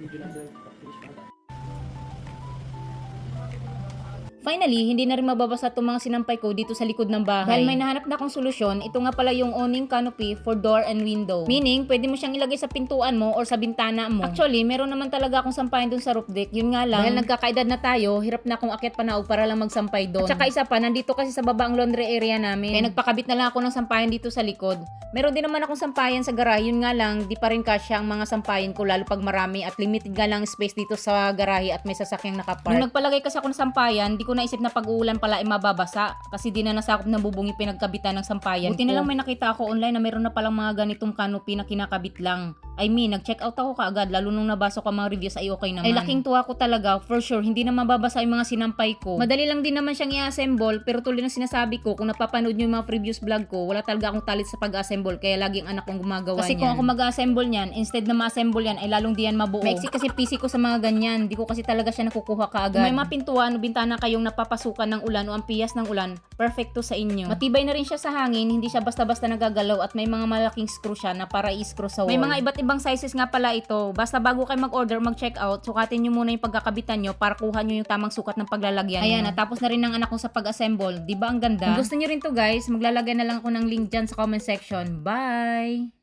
video lang Finally, hindi na rin mababasa itong mga sinampay ko dito sa likod ng bahay. Dahil may nahanap na akong solusyon, ito nga pala yung awning canopy for door and window. Meaning, pwede mo siyang ilagay sa pintuan mo or sa bintana mo. Actually, meron naman talaga akong sampayan dun sa roof deck. Yun nga lang, dahil nagkakaedad na tayo, hirap na akong akyat panaog para lang magsampay doon. At saka isa pa, nandito kasi sa baba ang laundry area namin. Kaya nagpakabit na lang ako ng sampayan dito sa likod. Meron din naman akong sampayan sa garahe. Yun nga lang, di pa rin kasya ang mga sampayan ko lalo pag marami at limited nga lang space dito sa garahe at may sasakyang nakapark. Nung nagpalagay kasi ako ng sampayan, di ko naisip na pag-uulan pala ay mababasa kasi di na nasakop ng bubong yung pinagkabitan ng sampayan Buti na lang may nakita ako online na meron na palang mga ganitong canopy na kinakabit lang. I mean, nag-check out ako kaagad lalo nung nabasa ko ang mga reviews ay okay naman. Ay laking tuwa ko talaga, for sure, hindi na mababasa yung mga sinampay ko. Madali lang din naman siyang i-assemble, pero tuloy na sinasabi ko, kung napapanood nyo yung mga previous vlog ko, wala talaga akong talit sa pag-assemble, kaya laging anak kong gumagawa Kasi kung ako mag-assemble niyan, instead na ma-assemble yan, ay lalong di yan mabuo. Maiksi kasi PC ko sa mga ganyan, di ko kasi talaga siya nakukuha kaagad. Kung may mga pintuan o bintana kayong napapasukan ng ulan o ang piyas ng ulan, perfecto sa inyo. Matibay na rin siya sa hangin, hindi siya basta-basta nagagalaw at may mga malaking screw siya na para i-screw sa wall. May mga iba't ibang sizes nga pala ito. Basta bago kayo mag-order, mag-check out, sukatin nyo muna yung pagkakabitan nyo para kuha nyo yung tamang sukat ng paglalagyan. Ayan, natapos na rin ng anak ko sa pag-assemble. Di ba ang ganda? Kung gusto nyo rin to guys, maglalagay na lang ako ng link dyan sa comment section. Bye!